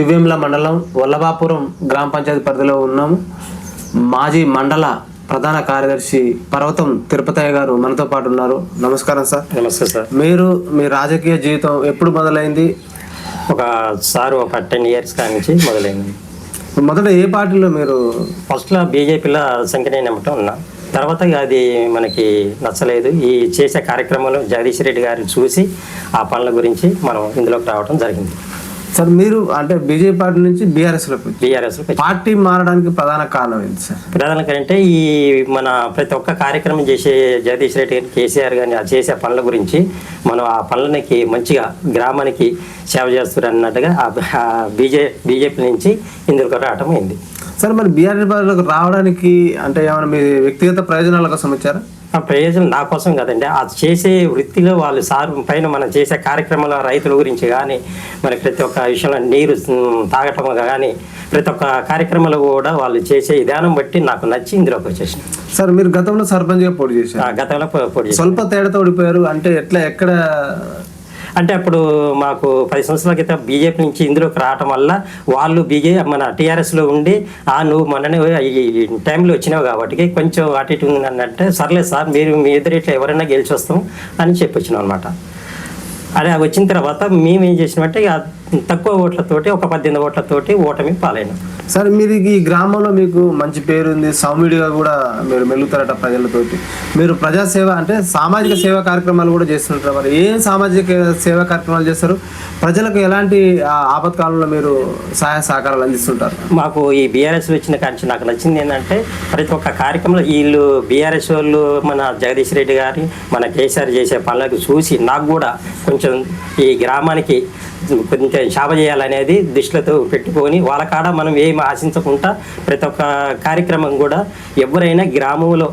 శివ్యంల మండలం వల్లభాపురం గ్రామ పంచాయతీ పరిధిలో ఉన్నాము. మాజీ మండల ప్రధాన కార్యదర్శి పర్వతం తిరుపతయ్య గారు మనతో పాటు ఉన్నారు. నమస్కారం సార్. నమస్తే సార్. మీరు మీ రాజకీయ జీవితం ఎప్పుడు మొదలైంది? ఒక సార్ ఒక టెన్ ఇయర్స్ కానించి మొదలైంది. మొదట ఏ పార్టీలో మీరు? ఫస్ట్లో బీజేపీలో సంఖ్యనే నమ్మటం ఉన్నా. తర్వాత అది మనకి నచ్చలేదు. ఈ చేసే కార్యక్రమాలు జగదీష్ రెడ్డి గారు చూసి ఆ పనుల గురించి మనం ఇందులోకి రావడం జరిగింది. సార్ మీరు అంటే బీజేపీ పార్టీ నుంచి బీఆర్ఎస్లోకి వచ్చారు. బీఆర్ఎస్ పార్టీ మారడానికి ప్రధాన కారణం ఏంటి సార్? ప్రధానంగా అంటే ఈ మన ప్రతి ఒక్క కార్యక్రమం చేసే జగదీష్ రెడ్డి గారి కేసీఆర్ గారిని చేసే పనుల గురించి మనం ఆ పనులకి మంచిగా గ్రామానికి సేవ చేస్తారు అన్నట్టుగా ఆ బీజే బీజేపీ నుంచి ఇందులోకి రావటం అయింది. సార్ మరి బీఆర్ఎస్ పార్టీలోకి రావడానికి అంటే ఏమైనా మీ వ్యక్తిగత ప్రయోజనాల కోసం వచ్చారా? ప్రయోజనం నా కోసం కదండి. ఆ చేసే వృత్తిలో వాళ్ళు సార్ పైన మనం చేసే కార్యక్రమాల రైతుల గురించి కానీ మరి ప్రతి ఒక్క విషయంలో నీరు తాగటం కానీ ప్రతి ఒక్క కార్యక్రమాలు కూడా వాళ్ళు చేసే విధానం బట్టి నాకు నచ్చి ఇందులోకి వచ్చేసిన సార్ మీరు గతంలో సర్పంచ్గా పోటీ చేశారు. ఆ గతంలో పోటీ. స్వల్ప తేడాతో ఓడిపోయారు. అంటే ఎట్లా ఎక్కడ అంటే అప్పుడు మాకు పది సంవత్సరాల క్రితం బీజేపీ నుంచి ఇందులోకి రావటం వల్ల వాళ్ళు బీజే మన టీఆర్ఎస్లో ఉండి ఆ నువ్వు మొన్ననే ఈ టైంలో వచ్చినావు కాబట్టి కొంచెం అటు ఇటు ఉంది అంటే సర్లేదు సార్ మీరు మీ ఇద్దరు ఇట్లా ఎవరైనా గెలిచి వస్తాం అని చెప్పి వచ్చినాం అనమాట అదే వచ్చిన తర్వాత మేము ఏం చేసినామంటే తక్కువ ఓట్లతోటి ఒక పద్దెనిమిది ఓట్లతోటి ఓటమి పాలైనాం. సార్ మీరు ఈ గ్రామంలో మీకు మంచి పేరు ఉంది సౌమ్యుడిగా కూడా మీరు మెలుగుతారట ప్రజలతోటి. మీరు ప్రజాసేవ అంటే సామాజిక సేవా కార్యక్రమాలు కూడా చేస్తుంటారు మరి. ఏం సామాజిక సేవా కార్యక్రమాలు చేస్తారు? ప్రజలకు ఎలాంటి ఆపత్కాలంలో మీరు సహాయ సహకారాలు అందిస్తుంటారు? మాకు ఈ బీఆర్ఎస్ వచ్చిన కాంచి నాకు నచ్చింది ఏంటంటే ప్రతి ఒక్క కార్యక్రమంలో వీళ్ళు బీఆర్ఎస్ వాళ్ళు మన జగదీష్ రెడ్డి గారి మన కేసీఆర్ చేసే పనులకు చూసి నాకు కూడా కొంచెం ఈ గ్రామానికి కొంచెం శాప చేయాలనేది దృష్టిలో పెట్టుకొని వాళ్ళ కాడ మనం ఏం ఆశించకుండా ప్రతి ఒక్క కార్యక్రమం కూడా ఎవరైనా గ్రామంలో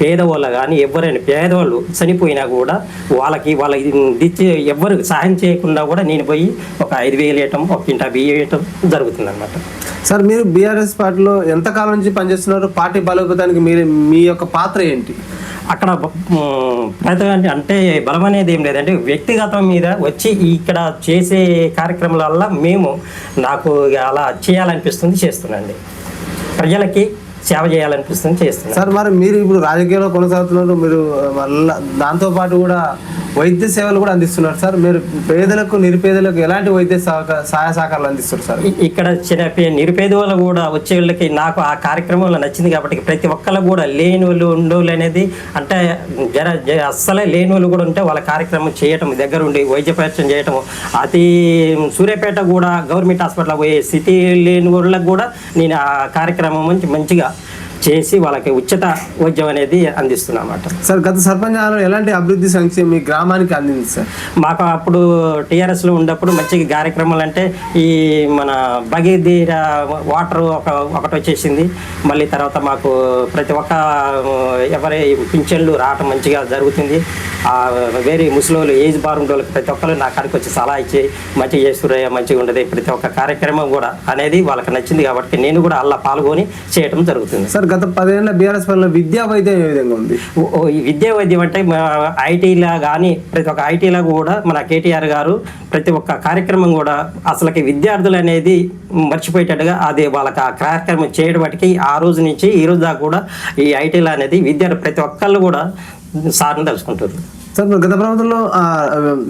పేదవాళ్ళు కానీ ఎవరైనా పేదవాళ్ళు చనిపోయినా కూడా వాళ్ళకి వాళ్ళ దిచ్చి ఎవరు సహాయం చేయకుండా కూడా నేను పోయి ఒక ఐదు వేలు వేయటం ఒక కింటా బియ్యం వేయటం జరుగుతుంది అనమాట సార్ మీరు బీఆర్ఎస్ పార్టీలో ఎంతకాలం నుంచి పనిచేస్తున్నారు? పార్టీ బలోపేతానికి మీరు మీ యొక్క పాత్ర ఏంటి? అక్కడ ప్రతి అంటే బలం అనేది ఏం లేదంటే వ్యక్తిగతం మీద వచ్చి ఇక్కడ చేసే కార్యక్రమాల వల్ల మేము నాకు అలా చేయాలనిపిస్తుంది చేస్తున్నాండి ప్రజలకి సేవ చేయాలనిపిస్తుంది చేస్తున్నాను సార్ మరి మీరు ఇప్పుడు రాజకీయాల్లో కొనసాగుతున్నారు మీరు మళ్ళా దాంతో పాటు కూడా వైద్య సేవలు కూడా అందిస్తున్నారు సార్. మీరు పేదలకు నిరుపేదలకు ఎలాంటి వైద్య సహాయ సహకారాలు అందిస్తారు సార్? ఇక్కడ చిన్న నిరుపేద వాళ్ళు కూడా వచ్చే వాళ్ళకి నాకు ఆ కార్యక్రమంలో నచ్చింది కాబట్టి ప్రతి ఒక్కళ్ళు కూడా లేని వాళ్ళు ఉండోళ్ళు అనేది అంటే జర అస్సలే లేని వాళ్ళు కూడా ఉంటే వాళ్ళ కార్యక్రమం చేయటం దగ్గర ఉండి వైద్య పరీక్ష చేయటం అతి సూర్యాపేట కూడా గవర్నమెంట్ హాస్పిటల్ పోయే స్థితి లేని వాళ్ళకి కూడా నేను ఆ కార్యక్రమం మంచి మంచిగా చేసి వాళ్ళకి ఉచిత వైద్యం అనేది అందిస్తున్నా అన్నమాట సార్ గత సర్పంచ్ ఎలాంటి అభివృద్ధి సంక్షేమం మీ గ్రామానికి అందింది సార్? మాకు అప్పుడు టీఆర్ఎస్లో ఉన్నప్పుడు మంచి కార్యక్రమాలు అంటే ఈ మన భగీరథ వాటర్ ఒక ఒకటి వచ్చేసింది. మళ్ళీ తర్వాత మాకు ప్రతి ఒక్క ఎవరి పింఛన్లు రావటం మంచిగా జరుగుతుంది. ఆ వేరే ముసలోళ్ళు ఏజ్ బార్ వాళ్ళకి ప్రతి ఒక్కరు నా కాడికి వచ్చి సలహా ఇచ్చి మంచిగా చేస్తురయ్యా మంచిగా ఉండదు ప్రతి ఒక్క కార్యక్రమం కూడా అనేది వాళ్ళకి నచ్చింది కాబట్టి నేను కూడా అలా పాల్గొని చేయటం జరుగుతుంది. సార్ గత పదేళ్ళ బీఆర్ఎస్ పాలన విద్యా వైద్యం ఏ విధంగా ఉంది? విద్యా వైద్యం అంటే ఐటీలా కానీ ప్రతి ఒక్క ఐటీలా కూడా మన కేటీఆర్ గారు ప్రతి ఒక్క కార్యక్రమం కూడా అసలుకి విద్యార్థులు అనేది మర్చిపోయేటట్టుగా అది వాళ్ళకి ఆ కార్యక్రమం చేయడం ఆ రోజు నుంచి ఈ రోజు దాకా కూడా ఈ ఐటీలా అనేది విద్యార్థి ప్రతి ఒక్కళ్ళు కూడా సార్ని తలుచుకుంటారు సార్ గత ప్రభుత్వంలో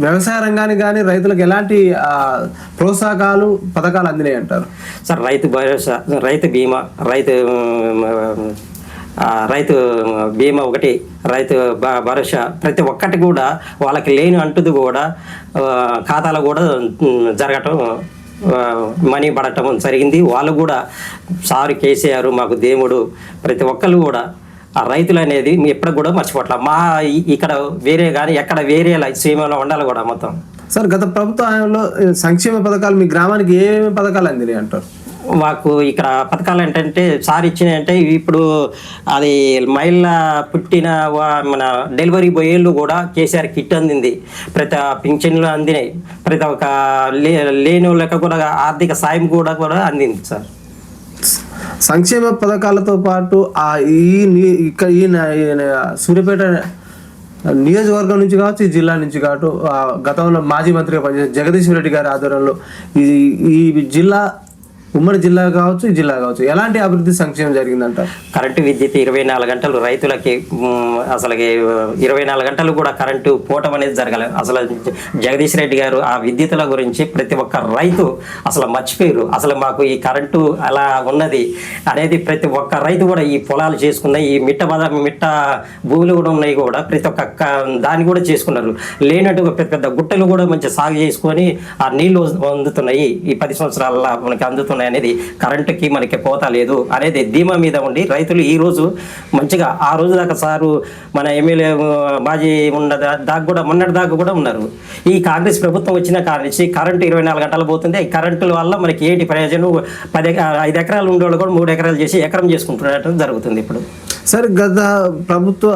వ్యవసాయ రంగానికి కానీ రైతులకు ఎలాంటి ప్రోత్సాహకాలు పథకాలు అందినాయి అంటారు? సార్ రైతు భరోసా రైతు బీమా రైతు రైతు బీమా ఒకటి రైతు భ- భరోసా ప్రతి ఒక్కటి కూడా వాళ్ళకి లేని అంటుది కూడా ఖాతాలో కూడా జరగటం మనీ పడటం జరిగింది. వాళ్ళు కూడా సారు కేసీఆర్ మాకు దేవుడు ప్రతి ఒక్కరు కూడా ఆ రైతులు అనేది ఎప్పుడు కూడా మర్చిపోవట్లేదు మా ఇక్కడ వేరే కానీ ఎక్కడ వేరే సీమలో ఉండాలి కూడా మొత్తం. సార్ గత ప్రభుత్వ హయాంలో సంక్షేమ పథకాలు మీ గ్రామానికి ఏమేమి పథకాలు అందినాయి అంటారు? మాకు ఇక్కడ పథకాలు ఏంటంటే సార్ ఇచ్చినాయి అంటే ఇప్పుడు అది మహిళ పుట్టిన మన డెలివరీ పోయేళ్ళు కూడా కేసీఆర్ కిట్ అందింది. ప్రతి పింఛన్లు అందినాయి. ప్రతి ఒక్క లే లేని వాళ్ళకి కూడా ఆర్థిక సాయం కూడా కూడా అందింది సార్. సంక్షేమ పథకాలతో పాటు ఆ ఈ ఇక్కడ ఈ సూర్యాపేట నియోజకవర్గం నుంచి కావచ్చు ఈ జిల్లా నుంచి కావచ్చు ఆ, గతంలో మాజీ మంత్రిగా పనిచేసిన జగదీష్ రెడ్డి గారి ఆధ్వర్యంలో ఈ ఈ జిల్లా ఉమ్మడి జిల్లా కావచ్చు ఈ జిల్లా కావచ్చు. ఎలాంటి అభివృద్ధి సంక్షేమం జరిగిందంట? కరెంటు విద్యుత్ ఇరవై నాలుగు గంటలు రైతులకి అసలు ఇరవై నాలుగు గంటలు కూడా కరెంటు పోవటం అనేది జరగలేదు అసలు జగదీష్ రెడ్డి గారు ఆ విద్యుత్తుల గురించి ప్రతి ఒక్క రైతు అసలు మర్చిపోయారు అసలు మాకు ఈ కరెంటు అలా ఉన్నది అనేది ప్రతి ఒక్క రైతు కూడా ఈ పొలాలు చేసుకున్న ఈ మిట్ట బద మిట్ట భూములు కూడా ఉన్నాయి కూడా ప్రతి ఒక్క దాన్ని కూడా చేసుకున్నారు. లేనట్టు పెద్ద పెద్ద గుట్టలు కూడా మంచి సాగు చేసుకొని ఆ నీళ్ళు అందుతున్నాయి. ఈ పది సంవత్సరాల మనకి అందుతున్నాయి. అనేది కరెంటుకి మనకి కోత లేదు అనేది ధీమా మీద ఉండి రైతులు ఈ రోజు మంచిగా ఆ రోజు దాకా సారు మన ఎమ్మెల్యే మాజీ ఉన్న దా- దాకా కూడా మొన్నటి దాకా కూడా ఉన్నారు. ఈ కాంగ్రెస్ ప్రభుత్వం వచ్చిన కాడ నుంచి కరెంటు ఇరవై నాలుగు గంటలు పోతుంది ఈ కరెంటు వల్ల మనకి ఏంటి ప్రయోజనం? పది ఐదు ఎకరాలు ఉండేవాళ్ళు కూడా మూడు ఎకరాలు చేసి ఎకరం చేసుకుంటున్నట్టు జరుగుతుంది ఇప్పుడు. సరే గత ప్రభుత్వ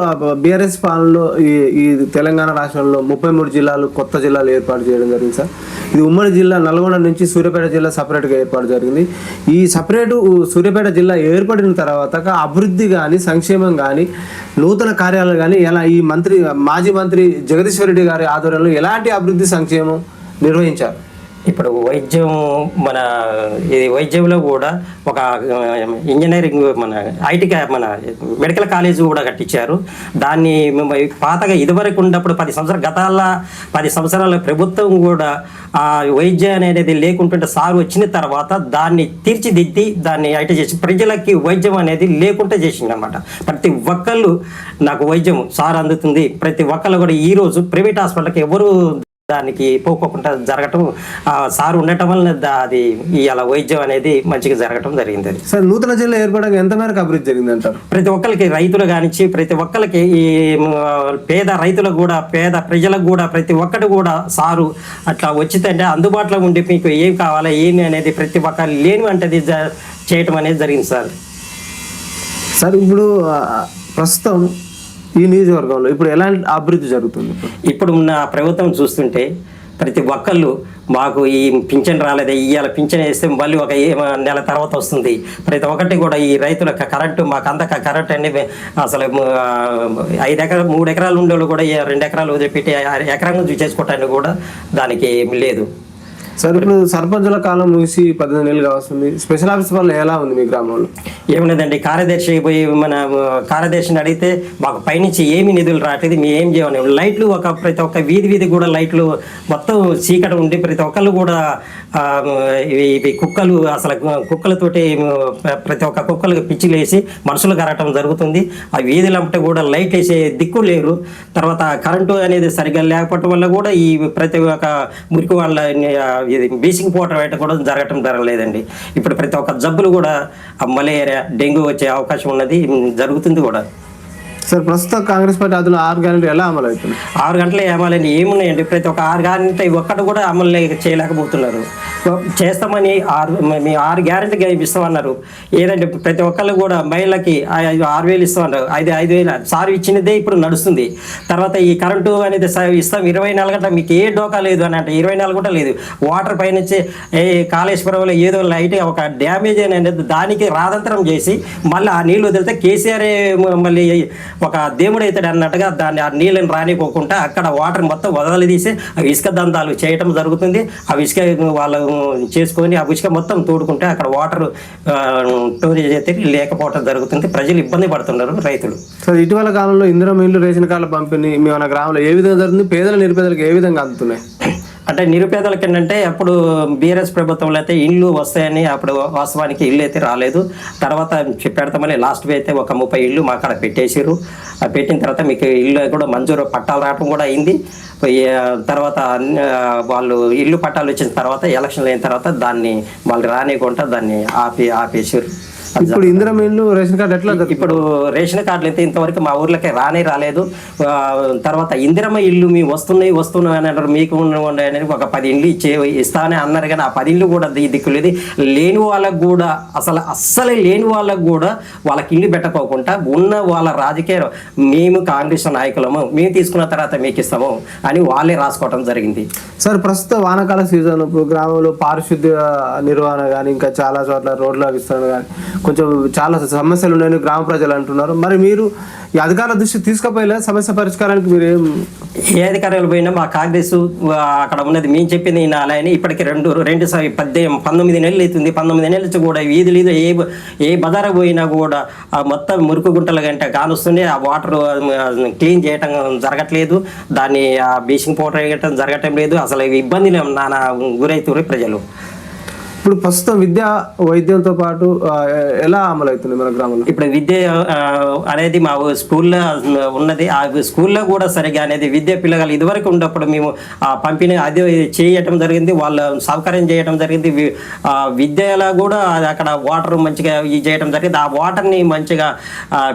బీఆర్ఎస్ పాలనలో ఈ ఈ తెలంగాణ రాష్ట్రంలో ముప్పై మూడు జిల్లాలు కొత్త జిల్లాలు ఏర్పాటు చేయడం జరిగింది సార్. ఇది ఉమ్మడి జిల్లా నల్గొండ నుంచి సూర్యాపేట జిల్లా సపరేట్గా ఏర్పాటు జరిగింది. ఈ సపరేటు సూర్యాపేట జిల్లా ఏర్పడిన తర్వాత అభివృద్ధి కానీ సంక్షేమం కానీ నూతన కార్యాలయాలు కానీ ఎలా ఈ మంత్రి మాజీ మంత్రి జగదీశ్వర్ రెడ్డి గారి ఆధ్వర్యంలో ఎలాంటి అభివృద్ధి సంక్షేమం నిర్వహించారు? ఇప్పుడు వైద్యం మన ఇది వైద్యంలో కూడా ఒక ఇంజనీరింగ్ మన ఐటీ మన మెడికల్ కాలేజ్ కూడా కట్టించారు. దాన్ని పాతగా ఇదివరకు ఉన్నప్పుడు పది సంవత్సరాల గతాల పది సంవత్సరాల ప్రభుత్వం కూడా ఆ వైద్యం అనేది లేకుంటుంటే సార్ వచ్చిన తర్వాత దాన్ని తీర్చిదిద్ది దాన్ని ఐటీ చేసి ప్రజలకి వైద్యం అనేది లేకుండా చేసిందనమాట ప్రతి ఒక్కళ్ళు నాకు వైద్యం సార్ అందుతుంది. ప్రతి ఒక్కళ్ళు కూడా ఈరోజు ప్రైవేట్ హాస్పిటల్కి ఎవరు దానికి పోకోకుండా జరగటం సార్ ఉండటం వలన దా- అది ఇవాళ వైద్యం అనేది మంచిగా జరగటం జరిగింది సార్ నూతన జిల్లా ఏర్పడక ఎంత మేరకు అభివృద్ధి జరిగింది అంటారు? ప్రతి ఒక్కరికి రైతులు కానిచ్చి ప్రతి ఒక్కరికి ఈ పేద రైతులకు కూడా పేద ప్రజలకు కూడా ప్రతి ఒక్కటి కూడా సారు అట్లా వచ్చిందంటే అందుబాటులో ఉండి మీకు ఏం కావాలా ఏమి అనేది ప్రతి ఒక్క లేని వంటది చేయటం అనేది జరిగింది సార్. సార్ ఇప్పుడు ప్రస్తుతం ఈ నియోజకవర్గంలో ఇప్పుడు ఎలాంటి అభివృద్ధి జరుగుతుంది ఇప్పుడు? ఉన్న ప్రభుత్వం చూస్తుంటే ప్రతి ఒక్కళ్ళు మాకు ఈ పింఛన్ రాలేదే ఇవాళ పింఛన్ వేస్తే మళ్ళీ ఒక నెల తర్వాత వస్తుంది. ప్రతి ఒక్కటి కూడా ఈ రైతులకు కరెంటు మాకు అందక కరెంట్ అన్ని అసలు ఐదు ఎకరాలు మూడు ఎకరాలు ఉండేవాళ్ళు కూడా ఈ రెండు ఎకరాలు వదిలిపెట్టి ఎకరం నుంచి చేసుకోవటానికి కూడా దానికి లేదు. సార్ ఇప్పుడు సర్పంచుల కాలం ముగిసి పద్దెనిమిది నెలలు కావస్తుంది. స్పెషల్ ఆఫీస్ వల్ల ఎలా ఉంది మీ గ్రామంలో? ఏమున్నదండి కార్యదర్శి పోయి మన కార్యదర్శిని అడిగితే మాకు పైనుంచి ఏమి నిధులు రావట్లేదు మేము ఏం చేయమని లైట్లు ఒక ప్రతి ఒక్క వీధి వీధి కూడా లైట్లు మొత్తం చీకటి ఉండి ప్రతి ఒక్కళ్ళు కూడా ఇవి కుక్కలు అసలు కుక్కలతోటి ప్రతి ఒక్క కుక్కలకు పిచ్చిలు వేసి మనుషులు కరగటం జరుగుతుంది. ఆ వీధులంటే కూడా లైట్ వేసే దిక్కు లేరు. తర్వాత కరెంటు అనేది సరిగ్గా లేకపోవటం వల్ల కూడా ఈ ప్రతి ఒక్క మురికి వాళ్ళ ఇది బీసింగ్ పోవటం అయితే కూడా జరగటం జరగలేదండి. ఇప్పుడు ప్రతి ఒక్క జబ్బులు కూడా ఆ మలేరియా డెంగ్యూ వచ్చే అవకాశం ఉన్నది జరుగుతుంది కూడా. సార్ ప్రస్తుతం కాంగ్రెస్ పార్టీ అదులో ఆరు గ్యారెంటీ ఎలా అమలు అవుతుంది ఆరు గంటలు ఏమాలండి ఏమున్నాయండి? ప్రతి ఒక్క ఆరు గంటలు ఒక్కటి కూడా అమలు చేయలేకపోతున్నారు. చేస్తామని ఆరు మీ ఆరు గ్యారెంటీ ఇస్తామన్నారు. ఏదంటే ప్రతి ఒక్కళ్ళు కూడా మహిళలకి ఐదు- ఆరు వేలు ఇస్తామన్నారు. ఐదు ఐదు వేలు సార్ ఇచ్చినదే ఇప్పుడు నడుస్తుంది. తర్వాత ఈ కరెంటు అనేది స- ఇస్తాం. ఇరవై నాలుగు గంటల మీకు ఏ డోకా లేదు అని అంటే ఇరవై నాలుగు గంటలు లేదు. వాటర్ పైన ఏ కాళేశ్వరంలో ఏదో లైట్ ఒక డ్యామేజ్ అనేది దానికి రాదంతరం చేసి మళ్ళీ ఆ నీళ్ళు వదిలితే కేసీఆర్ మళ్ళీ ఒక దేవుడు అవుతాడు అన్నట్టుగా దాన్ని ఆ నీళ్ళని రానిపోకుండా అక్కడ వాటర్ మొత్తం వదలదీసి తీసి ఆ ఇసుక దందాలు చేయటం జరుగుతుంది. ఆ ఇసుక వాళ్ళు చేసుకొని ఆ ఉచిక మొత్తం తోడుకుంటే అక్కడ వాటర్ స్టోరేజ్ అయితే లేకపోవటం జరుగుతుంది. ప్రజలు ఇబ్బంది పడుతున్నారు రైతులు. సో ఇటీవల కాలంలో ఇందిరా ఇల్లు రేషన్ కార్డుల పంపిణీ మీ మన గ్రామంలో ఏ విధంగా జరుగుతుంది? పేదల నిరుపేదలకు ఏ విధంగా అందుతున్నాయి? అంటే నిరుపేదలకి ఏంటంటే అప్పుడు బీఆర్ఎస్ ప్రభుత్వంలో అయితే ఇళ్ళు వస్తాయని అప్పుడు వాస్తవానికి ఇల్లు అయితే రాలేదు. తర్వాత పెడతామని లాస్ట్ అయితే ఒక ముప్పై ఇల్లు మా కాడ పెట్టేసారు ఆ పెట్టిన తర్వాత మీకు ఇల్లు కూడా మంజూరు పట్టాలు రావడం కూడా అయింది. తర్వాత వాళ్ళు ఇల్లు పట్టాలు వచ్చిన తర్వాత ఎలక్షన్లు అయిన తర్వాత దాన్ని వాళ్ళు రానియకుండా దాన్ని ఆపి ఆపేసారు ఇప్పుడు ఇందిరా రేషన్ కార్డు ఎట్లా? ఇప్పుడు రేషన్ కార్డులు అయితే ఇంతవరకు మా ఊర్లకే రానే రాలేదు. తర్వాత ఇందిరమ్మ ఇల్లు మీ వస్తున్నాయి వస్తున్నాయి అని అంటారు మీకు అనేది ఒక పది ఇండ్లు ఇచ్చే ఇస్తానే అన్నారు. కానీ ఆ పది ఇండ్లు కూడా దిక్కులేదు లేని వాళ్ళకు కూడా అసలు అస్సలే లేని వాళ్ళకు కూడా వాళ్ళకి ఇల్లు పెట్టకోకుండా ఉన్న వాళ్ళ రాజకీయ మేము కాంగ్రెస్ నాయకులము మేము తీసుకున్న తర్వాత మీకు ఇస్తాము అని వాళ్ళే రాసుకోవటం జరిగింది. సార్ ప్రస్తుత వానాకాల సీజన్. ఇప్పుడు గ్రామంలో పారిశుద్ధ్య నిర్వహణ కానీ ఇంకా చాలా చోట్ల రోడ్ల విస్తరణ కానీ కొంచెం చాలా సమస్యలు ఉన్నాయని గ్రామ ప్రజలు అంటున్నారు. మరి మీరు ఈ అధికారుల దృష్టి తీసుకుపోయలే సమస్య పరిష్కారానికి మీరు ఏం ఏ అధికారులు పోయినా మా కాంగ్రెస్ అక్కడ ఉన్నది మేము చెప్పింది అలానే ఇప్పటికి రెండు రెండు సారి పంతొమ్మిది నెలలు అవుతుంది. పంతొమ్మిది నెలలు కూడా వీధి లేదు ఏ ఏ బజారు పోయినా కూడా ఆ మొత్తం మురుకు గుంటల గంట కానొస్తుంది ఆ వాటర్ క్లీన్ చేయటం జరగట్లేదు. దాన్ని ఆ బ్లీచింగ్ పౌడర్ వేయటం జరగటం లేదు. అసలు ఇబ్బంది నానా గురవుతున్నారు ప్రజలు. ఇప్పుడు ప్రస్తుతం విద్య వైద్యంతో పాటు ఎలా అమలు అవుతుంది మన గ్రామంలో? ఇప్పుడు విద్య అనేది మా స్కూల్లో ఉన్నది. ఆ స్కూల్లో కూడా సరిగా అనేది విద్య పిల్లగాలు ఇదివరకు ఉన్నప్పుడు మేము ఆ పంపిణీ అది చేయటం జరిగింది. వాళ్ళ సౌకర్యం చేయటం జరిగింది. విద్యలో కూడా అక్కడ వాటర్ మంచిగా ఇది చేయడం జరిగింది. ఆ వాటర్ని మంచిగా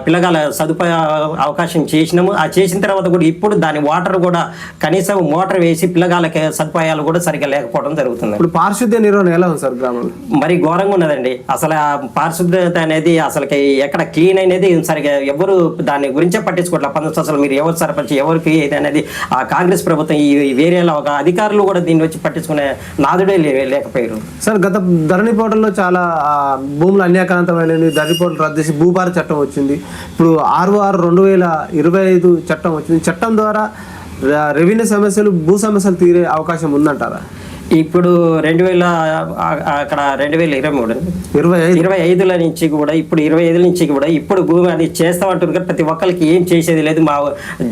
పిల్లగాల సదుపాయ అవకాశం చేసినాము. ఆ చేసిన తర్వాత కూడా ఇప్పుడు దాని వాటర్ కూడా కనీసం మోటార్ వేసి పిల్లగాలకి సదుపాయాలు కూడా సరిగా లేకపోవడం జరుగుతుంది. ఇప్పుడు పారిశుద్ధ్య నిర్వహణ ఎలా ఉంది సార్? గ్రామంలో మరి ఘోరంగా ఉన్నదండి. అసలు ఆ పారిశుద్ధ్యత అనేది అసలుకి ఎక్కడ క్లీన్ అనేది సరిగా ఎవరు దాని గురించే పట్టించుకోవట్లేదు పంతొమ్మిది అసలు మీరు ఎవరు సర్పంచ్ ఎవరికి ఇది అనేది ఆ కాంగ్రెస్ ప్రభుత్వం ఈ వేరేలో ఒక అధికారులు కూడా దీన్ని వచ్చి పట్టించుకునే నాదుడే లేకపోయారు. సార్ గత ధరణి పోర్టల్లో చాలా భూములు అన్యాక్రాంతమైనవి. ధరణి పోర్టల్ రద్దు చేసి భూభార చట్టం వచ్చింది. ఇప్పుడు ఆరు ఆరు రెండు వేల ఇరవై ఐదు చట్టం వచ్చింది. చట్టం ద్వారా రెవెన్యూ సమస్యలు భూ సమస్యలు తీరే అవకాశం ఉందంటారా? ఇప్పుడు రెండు వేల అక్కడ రెండు వేల ఇరవై మూడు ఇరవై ఇరవై ఐదుల నుంచి కూడా ఇప్పుడు ఇరవై ఐదుల నుంచి కూడా ఇప్పుడు భూమి అది చేస్తామంటారు కానీ ప్రతి ఒక్కరికి ఏం చేసేది లేదు మా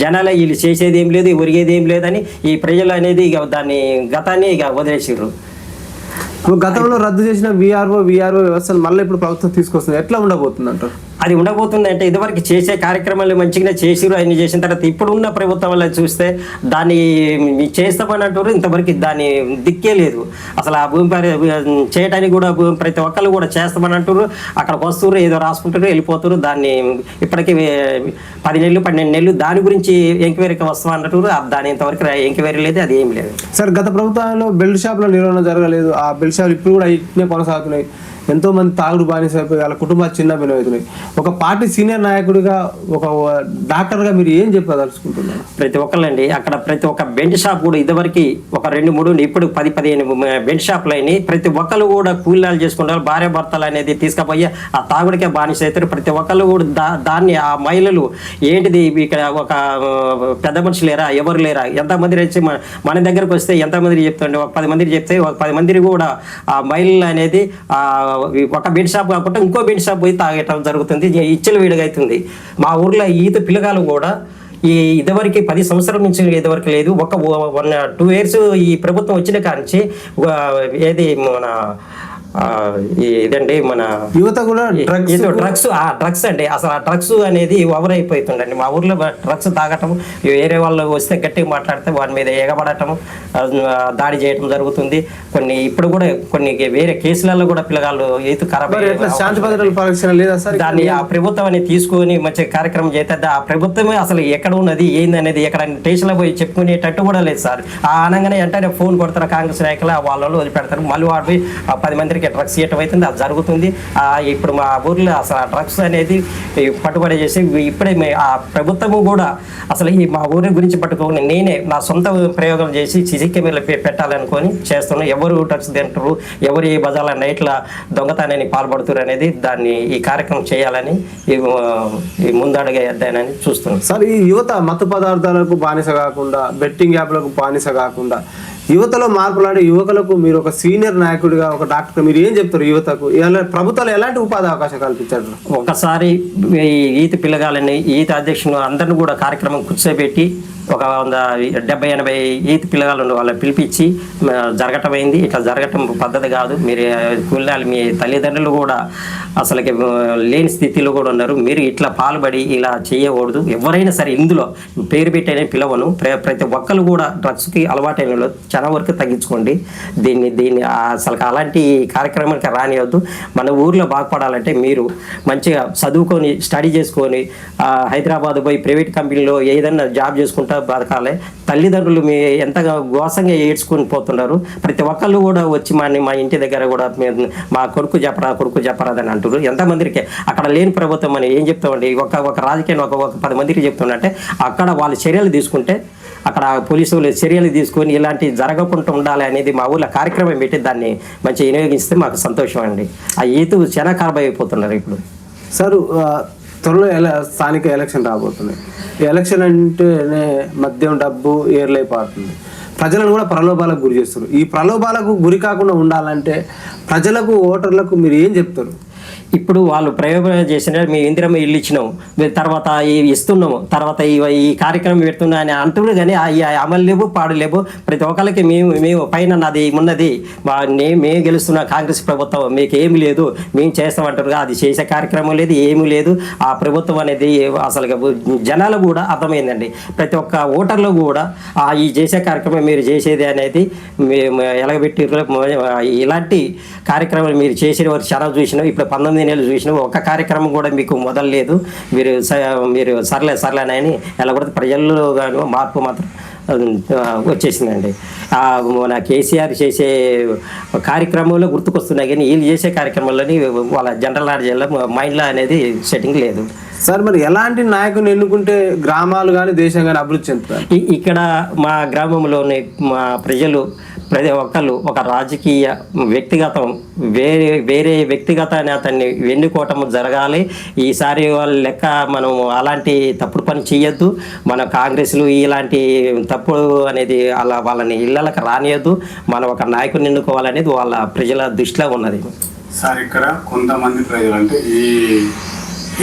జనాల వీళ్ళు చేసేది ఏం లేదు ఒరిగేది ఏం లేదని ఈ ప్రజలు అనేది ఇక దాన్ని గతాన్ని ఇక వదిలేసిర్రు. ఇప్పుడు గతంలో రద్దు చేసిన విఆర్ఓ విఆర్ఓ వ్యవస్థను మళ్ళీ ఇప్పుడు ప్రభుత్వం తీసుకొస్తుంది. ఎట్లా ఉండబోతుంది అంటారు అది ఉండబోతుంది అంటే ఇదివరకు చేసే కార్యక్రమాలు మంచిగానే చేసిరు ఆయన చేసిన తర్వాత ఇప్పుడు ఉన్న ప్రభుత్వం వల్ల చూస్తే దాన్ని చేస్తామన్నట్టు చేస్తామని అంటారు ఇంతవరకు దాన్ని దిక్కే లేదు. అసలు ఆ భూమి పరి- చేయడానికి కూడా ప్రతి ఒక్కరు కూడా చేస్తామని అంటారు అక్కడికి వస్తారు ఏదో రాసుకుంటారు వెళ్ళిపోతారు దాన్ని ఇప్పటికీ పది నెలలు పన్నెండు నెలలు దాని గురించి ఎంక్వైరీకి వస్తామన్నట్టు దాని ఇంతవరకు ఎంక్వైరీ లేదు అది ఏం లేదు. సార్ గత ప్రభుత్వంలో బెల్ట్ షాప్లో నిర్వహణ జరగలేదు. ఆ బెల్ట్ షాపులు ఇప్పుడు కూడా ఇట్నే కొనసాగుతున్నాయి. ఎంతో మంది తాగుడు బానిస అయిపోయి వాళ్ళ కుటుంబాలు చిన్న అవుతున్నాయి. ఒక పార్టీ సీనియర్ నాయకుడిగా ఒక డాక్టర్గా మీరు ఏం చెప్పదలుచుకుంటున్నారు? ప్రతి ఒక్కళ్ళండి అక్కడ ప్రతి ఒక్క బెంచ్ షాప్ కూడా ఇదివరకు ఒక రెండు మూడు ఇప్పుడు పది పదిహేను బెంచ్ షాపులు అయినాయి. ప్రతి ఒక్కరు కూడా కూలీలు చేసుకుంటారు భార్య భర్తలు అనేది తీసుకుపోయి ఆ తాగుడికే బానిస అవుతారు. ప్రతి ఒక్కరు కూడా దా దాన్ని ఆ మహిళలు ఏంటిది ఇక్కడ ఒక పెద్ద మనుషులు లేరా ఎవరు లేరా? ఎంతమంది వచ్చి మన మన దగ్గరకు వస్తే ఎంతమంది చెప్తుండే ఒక పది మందికి చెప్తే ఒక పది మందికి కూడా ఆ మహిళలు అనేది ఆ ఒక బెడ్ షాప్ కాకుండా ఇంకో బెడ్ షాప్ పోయి తాగటం జరుగుతుంది. ఇచ్చలు వీడిగా అవుతుంది మా ఊర్లో ఈత పిల్లగాలు కూడా ఈ ఇదివరకు పది సంవత్సరాల నుంచి ఇదివరకు లేదు. ఒక వన్ టూ ఇయర్స్ ఈ ప్రభుత్వం వచ్చిన కాంచి ఏది మన ఇదండి మన యువత కూడా డ్రగ్స్ డ్రగ్స్ ఆ డ్రగ్స్ అండి. అసలు ఆ డ్రగ్స్ అనేది ఓవర్ అయిపోతుందండి మా ఊర్లో డ్రగ్స్ తాగటం వేరే వాళ్ళు వస్తే గట్టిగా మాట్లాడితే వారి మీద ఎగబడటం దాడి చేయటం జరుగుతుంది. కొన్ని ఇప్పుడు కూడా కొన్ని వేరే కేసులలో కూడా పిల్లగాళ్ళు ఈత ఖరాబ్ దాన్ని ఆ ప్రభుత్వం అనేది తీసుకొని మంచి కార్యక్రమం చేస్తే ఆ ప్రభుత్వమే అసలు ఎక్కడ ఉన్నది ఏంది అనేది ఎక్కడ స్టేషన్లో పోయి చెప్పుకునేటట్టు కూడా లేదు సార్. ఆ అనగానే వెంటనే ఫోన్ కొడతారు కాంగ్రెస్ నాయకులు ఆ వాళ్ళలో వదిలిపెడతారు. మళ్ళీ వాడు పది మందికి డ్రగ్స్ ఇవ్వటం అవుతుంది అది జరుగుతుంది. ఇప్పుడు మా ఊర్లో అసలు ఆ డ్రగ్స్ అనేది పట్టుబడి చేసి ఇప్పుడే మే- ఆ ప్రభుత్వము కూడా అసలు ఈ మా ఊరి గురించి పట్టుకొని నేనే నా సొంత ప్రయోగం చేసి సిసి కెమెరాలు పెట్టాలనుకొని చేస్తున్నాను ఎవరు డ్రగ్స్ తింటారు ఎవరు ఈ బజార్ల నైట్ల దొంగతనాన్ని పాల్పడుతున్నారు అనేది దాన్ని ఈ కార్యక్రమం చేయాలని ఈ ఈ చూస్తున్నాను. సార్ ఈ యువత మత్తు పదార్థాలకు బానిస కాకుండా బెట్టింగ్ యాప్లకు బానిస కాకుండా యువతలో మార్పులు అంటే యువకులకు మీరు ఒక సీనియర్ నాయకుడిగా ఒక డాక్టర్ మీరు ఏం చెప్తారు యువతకు? ప్రభుత్వాలు ఎలాంటి ఉపాధి అవకాశం కల్పించారు? ఒకసారి ఈ ఈత పిల్లగాలని ఈత అధ్యక్షులు అందరిని కూడా కార్యక్రమం కూర్చోబెట్టి ఒక వంద డెబ్బై ఎనభై ఈత పిల్లగాళ్ళు ఉండే వాళ్ళని పిలిపించి జరగటం అయింది ఇట్లా జరగటం పద్ధతి కాదు. మీరు కూలాలి మీ తల్లిదండ్రులు కూడా అసలుకి లేని స్థితిలో కూడా ఉన్నారు. మీరు ఇట్లా పాల్పడి ఇలా చేయకూడదు. ఎవరైనా సరే ఇందులో పేరు పెట్టేనే పిలవను. ప్ర- ప్రతి ఒక్కరు కూడా డ్రగ్స్కి అలవాటైన చాలా వరకు తగ్గించుకోండి. దీన్ని దీన్ని అసలు అలాంటి కార్యక్రమానికి రానివద్దు మన ఊర్లో బాగుపడాలంటే మీరు మంచిగా చదువుకొని స్టడీ చేసుకొని హైదరాబాద్ పోయి ప్రైవేట్ కంపెనీలో ఏదైనా జాబ్ చేసుకుంటా బతకాలి తల్లిదండ్రులు మీ ఎంతగా ఘోషంగా ఏడ్చుకొని పోతున్నారు. ప్రతి ఒక్కళ్ళు కూడా వచ్చి మా మా ఇంటి దగ్గర కూడా మా కొడుకు చెప్పరా కొడుకు చెప్పరాదని అంటారు ఎంతమందికి అక్కడ లేని ప్రభుత్వం అని ఏం చెప్తామండి? ఒక ఒక రాజకీయం ఒక ఒక పది మందికి చెప్తున్నట్టే అక్కడ వాళ్ళు చర్యలు తీసుకుంటే అక్కడ పోలీసులు చర్యలు తీసుకొని ఇలాంటి జరగకుండా ఉండాలి అనేది మా ఊళ్ళో కార్యక్రమం పెట్టి దాన్ని మంచిగా వినియోగిస్తే మాకు సంతోషం అండి ఆ ఈతు చాలా ఖరాబ్ అయిపోతున్నారు ఇప్పుడు. సార్ త్వరలో ఎల స్థానిక ఎలక్షన్ రాబోతుంది. ఎలక్షన్ అంటేనే మద్యం డబ్బు ఏర్లైపోతుంది ప్రజలను కూడా ప్రలోభాలకు గురి చేస్తారు ఈ ప్రలోభాలకు గురి కాకుండా ఉండాలంటే ప్రజలకు ఓటర్లకు మీరు ఏం చెప్తారు? ఇప్పుడు వాళ్ళు ప్రయోగం చేసిన మీ ఇందిరమ్మ ఇల్లు ఇచ్చినాం తర్వాత ఇవి ఇస్తున్నాము. తర్వాత ఈ- ఈ కార్యక్రమం పెడుతున్నా అని కానీ ఆ- ఈ అమలు లేవు పాడు లేవు. ప్రతి ఒక్కరికి మేము మేము పైన నాది ఉన్నది. మా మేము గెలుస్తున్న కాంగ్రెస్ ప్రభుత్వం మీకు ఏమి లేదు. మేము చేస్తామంటారు అది చేసే కార్యక్రమం లేదు ఏమీ లేదు. ఆ ప్రభుత్వం అనేది అసలు జనాలు కూడా అర్థమైందండి. ప్రతి ఒక్క ఓటర్లు కూడా ఆ ఈ చేసే కార్యక్రమం మీరు చేసేది అనేది మేము ఎలగబెట్టి ఇలాంటి కార్యక్రమాలు మీరు చేసిన వారు చాలా చూసినాం. ఇప్పుడు పంతొమ్మిది నెలలు చూసినాం ఒక్క కార్యక్రమం కూడా మీకు మొదలలేదు. మీరు మీరు సర్లే సర్లేనని ఎలా కూడా ప్రజల్లో గాను మార్పు మాత్రం వచ్చేసిందండి. మన కేసీఆర్ చేసే కార్యక్రమంలో గుర్తుకొస్తున్నాయి కానీ వీళ్ళు చేసే కార్యక్రమాల్లోని వాళ్ళ జనరల్ నాలెడ్జ్లో మైండ్లో అనేది సెట్టింగ్ లేదు. సార్ మరి ఎలాంటి నాయకుని ఎన్నుకుంటే గ్రామాలు కానీ దేశం కానీ అభివృద్ధి చెందుతారు ఇక్కడ మా గ్రామంలోని మా ప్రజలు ప్రతి ఒక్కళ్ళు ఒక రాజకీయ వ్యక్తిగతం వేరే వేరే వ్యక్తిగత అతన్ని ఎన్నుకోవటం జరగాలి. ఈసారి వాళ్ళ లెక్క మనం అలాంటి తప్పుడు పని చేయొద్దు మన కాంగ్రెస్లు ఇలాంటి తప్పుడు అనేది అలా వాళ్ళని ఇళ్ళకి రానియద్దు. మనం ఒక నాయకుని ఎన్నుకోవాలనేది వాళ్ళ ప్రజల దృష్టిలో ఉన్నది. సార్ ఇక్కడ కొంతమంది ప్రజలు అంటే ఈ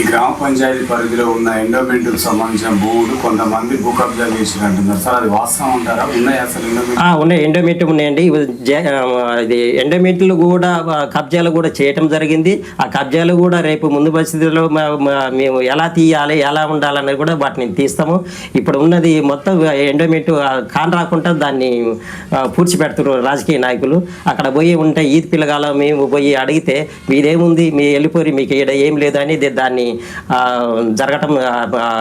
ఈ గ్రామ పంచాయతీ పరిధిలో ఉన్న ఎండోమెంట్కు సంబంధించిన భూములు కొంతమంది భూ కబ్జా చేసినట్టు అంటున్నారు. సార్ అది వాస్తవం అంటారా? ఉన్నాయి అసలు ఎండోమెంట్ ఉన్నాయి. ఎండోమెంట్ ఉన్నాయండి. ఇది ఎండోమెంట్లు కూడా కబ్జాలు కూడా చేయటం జరిగింది. ఆ కబ్జాలు కూడా రేపు ముందు పరిస్థితుల్లో మేము ఎలా తీయాలి ఎలా ఉండాలనేది కూడా వాటిని తీస్తాము. ఇప్పుడు ఉన్నది మొత్తం ఎండోమెంట్ కాన్ రాకుండా దాన్ని పూడ్చిపెడుతున్నారు రాజకీయ నాయకులు. అక్కడ పోయి ఉంటే ఈద్ పిల్లగాల మేము పోయి అడిగితే మీదేముంది? మీ వెళ్ళిపోయి మీకు ఈడ ఏం లేదని దాన్ని ఆ, జరగటం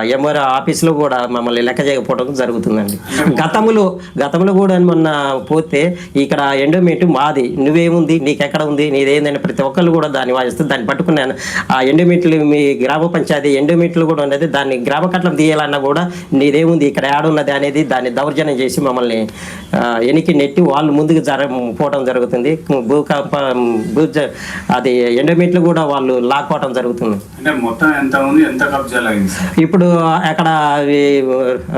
ఎంఆర్ ఆఫీస్లో కూడా మమ్మల్ని లెక్క చేయకపోవడం జరుగుతుందండి. గతంలో గతంలో కూడా మొన్న పోతే ఇక్కడ ఎండోమెంట్ మాది నువ్వేముంది నీకెక్కడ ఉంది నీదేందని ప్రతి ఒక్కళ్ళు కూడా దాన్ని వాయిస్తే దాన్ని పట్టుకున్నాను. ఆ ఎండోమెంట్లు మీ గ్రామ పంచాయతీ ఎండోమెంట్లు కూడా ఉన్నది దాన్ని గ్రామ కట్టం తీయాలన్నా కూడా నీదేముంది ఇక్కడ ఆడున్నది అనేది దాన్ని దౌర్జన్యం చేసి మమ్మల్ని ఎనికి నెట్టి వాళ్ళు ముందుకు జర పోవడం జరుగుతుంది. భూ కంప భూ అది ఎండోమెంట్లు కూడా వాళ్ళు లాక్కోవడం జరుగుతుంది. మొత్తం ఎంత ఉంది ఎంత కబ్జాలు అయింది సార్? ఇప్పుడు అక్కడ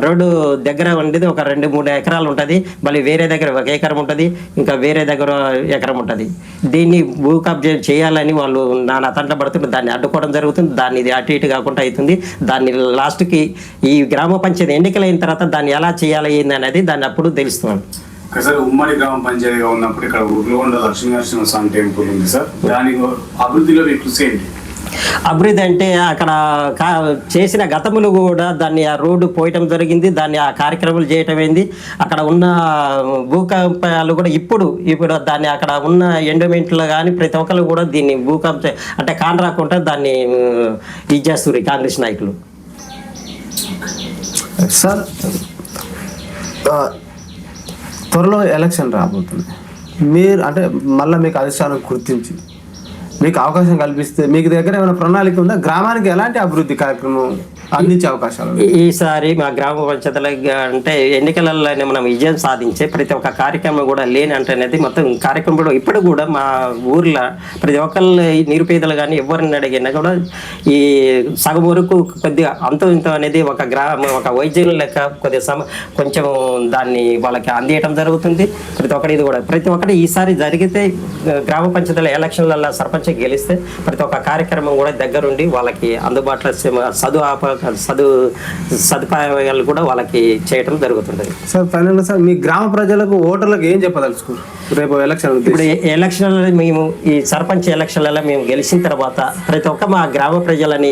రోడ్డు దగ్గర ఉండేది ఒక రెండు మూడు ఎకరాలు ఉంటుంది. మళ్ళీ వేరే దగ్గర ఒక ఎకరం ఉంటుంది. ఇంకా వేరే దగ్గర ఎకరం ఉంటుంది. దీన్ని భూ కబ్జా చేయాలని వాళ్ళు నాన్న తంట పడుతుంటే దాన్ని అడ్డుకోవడం జరుగుతుంది. దాన్ని ఇది అటు ఇటు కాకుండా అవుతుంది. దాన్ని లాస్ట్కి ఈ గ్రామ పంచాయతీ ఎన్నికలైన తర్వాత దాన్ని ఎలా చేయాలి ఏంది అనేది దాన్ని అప్పుడు తెలుస్తుంది. ఓకే సార్ ఉమ్మడి గ్రామ పంచాయతీగా ఉన్నప్పుడు ఇక్కడ ఉర్లగొండ లక్ష్మీనరసింహ స్వామి టెంపుల్ ఉంది సార్. దాని అభివృద్ధిలో మీ కృషి ఏంటి? అభివృద్ధి అంటే అక్కడ కా- చేసిన గతములు కూడా దాన్ని ఆ రోడ్డు పోయటం జరిగింది దాన్ని ఆ కార్యక్రమాలు చేయటం ఏంది అక్కడ ఉన్న భూకంపాలు కూడా ఇప్పుడు ఇప్పుడు దాన్ని అక్కడ ఉన్న ఎండోమెంట్లో కానీ ప్రతి ఒక్కరు కూడా దీన్ని భూకంప అంటే కాన్ రాకుండా దాన్ని ఇది చేస్తున్నారు కాంగ్రెస్ నాయకులు. సార్ త్వరలో ఎలక్షన్ రాబోతుంది. మీరు అంటే మళ్ళీ మీకు అధిష్టానం గుర్తించి మీకు అవకాశం కల్పిస్తే మీకు దగ్గర ఏమైనా ప్రణాళిక ఉందా? గ్రామానికి ఎలాంటి అభివృద్ధి కార్యక్రమం అందించే అవకాశాలు ఈసారి మా గ్రామ పంచాయతీల అంటే ఎన్నికలలోనే మనం విజయం సాధించే ప్రతి ఒక్క కార్యక్రమం కూడా లేని అంటే అనేది మొత్తం కార్యక్రమం కూడా ఇప్పుడు కూడా మా ఊర్లో ప్రతి ఒక్కళ్ళు ఈ నిరుపేదలు కానీ ఎవరిని అడిగినా కూడా ఈ సగం వరకు కొద్దిగా అంత ఇంత అనేది ఒక గ్రామం ఒక వైద్యం లెక్క కొద్దిగా సమ కొంచెం దాన్ని వాళ్ళకి అందియటం జరుగుతుంది. ప్రతి ఒక్కటి ఇది కూడా ప్రతి ఒక్కటి ఈసారి జరిగితే గ్రామ పంచాయతీల ఎలక్షన్లలో సర్పంచ్ గెలిస్తే ప్రతి ఒక్క కార్యక్రమం కూడా దగ్గరుండి వాళ్ళకి అందుబాటులో చదువు ఆప చదువు సదుపాయాలు కూడా వాళ్ళకి చేయటం జరుగుతుంటుంది. సార్ ఫైనల్ సార్ మీ గ్రామ ప్రజలకు ఓటర్లకు ఏం చెప్పదలుచుకోరు రేపు ఎలక్షన్? ఇప్పుడు ఎలక్షన్లలో మేము ఈ సర్పంచ్ ఎలక్షన్లలో మేము గెలిచిన తర్వాత ప్రతి ఒక్క మా గ్రామ ప్రజలని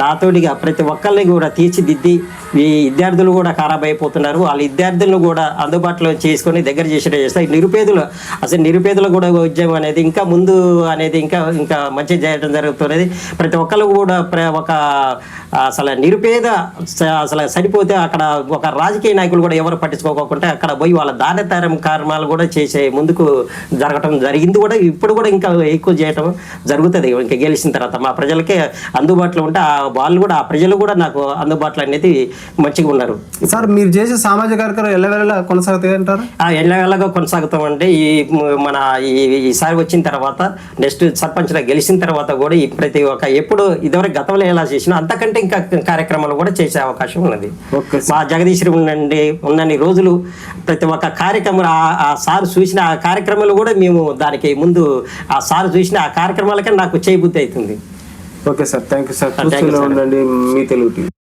నాతోడిగా ప్రతి ఒక్కరిని కూడా తీర్చిదిద్ది ఈ విద్యార్థులు కూడా ఖరాబ్ అయిపోతున్నారు. వాళ్ళ విద్యార్థులను కూడా అందుబాటులో చేసుకొని దగ్గర చేసేట చేస్తారు. నిరుపేదలు అసలు నిరుపేదలు కూడా ఉద్యమం అనేది ఇంకా ముందు అనేది ఇంకా ఇంకా మంచి చేయడం జరుగుతున్నది. ప్రతి ఒక్కరు కూడా ఒక అసలు నిరుపేద అసలు సరిపోతే అక్కడ ఒక రాజకీయ నాయకులు కూడా ఎవరు పట్టించుకోకుండా అక్కడ పోయి వాళ్ళ దారితరం కార్యక్రమాలు కూడా చేసే ముందుకు ముందుకు జరగటం జరిగింది కూడా ఇప్పుడు కూడా ఇంకా ఎక్కువ చేయటం జరుగుతుంది. ఇంకా గెలిచిన తర్వాత మా ప్రజలకే అందుబాటులో ఉంటే ఆ వాళ్ళు కూడా ఆ ప్రజలు కూడా నాకు అందుబాటులో అనేది మంచిగా ఉన్నారు. సార్ మీరు చేసే సామాజిక కార్యక్రమం ఎల్లవేళలా కొనసాగుతాయి అంటారు? ఆ ఎల్లగా కొనసాగుతామంటే ఈ మన ఈ ఈసారి వచ్చిన తర్వాత నెక్స్ట్ సర్పంచ్గా గెలిచిన తర్వాత కూడా ఈ ప్రతి ఒక్క ఎప్పుడు ఇదివరకు గతంలో ఎలా చేసినా అంతకంటే ఇంకా కార్యక్రమాలు కూడా చేసే అవకాశం ఉన్నది. మా జగదీశ్వరి ఉండండి ఉన్నన్ని రోజులు ప్రతి ఒక్క కార్యక్రమం ఆ- ఆ సార్ చూసిన ఆ కార్యక్రమాలు కూడా మేము దానికి ముందు ఆ సార్ చూసిన ఆ కార్యక్రమాలకే నాకు చేయబుద్ధి అవుతుంది. Okay sir thank you sir. ఉండండి మీ తెలుగు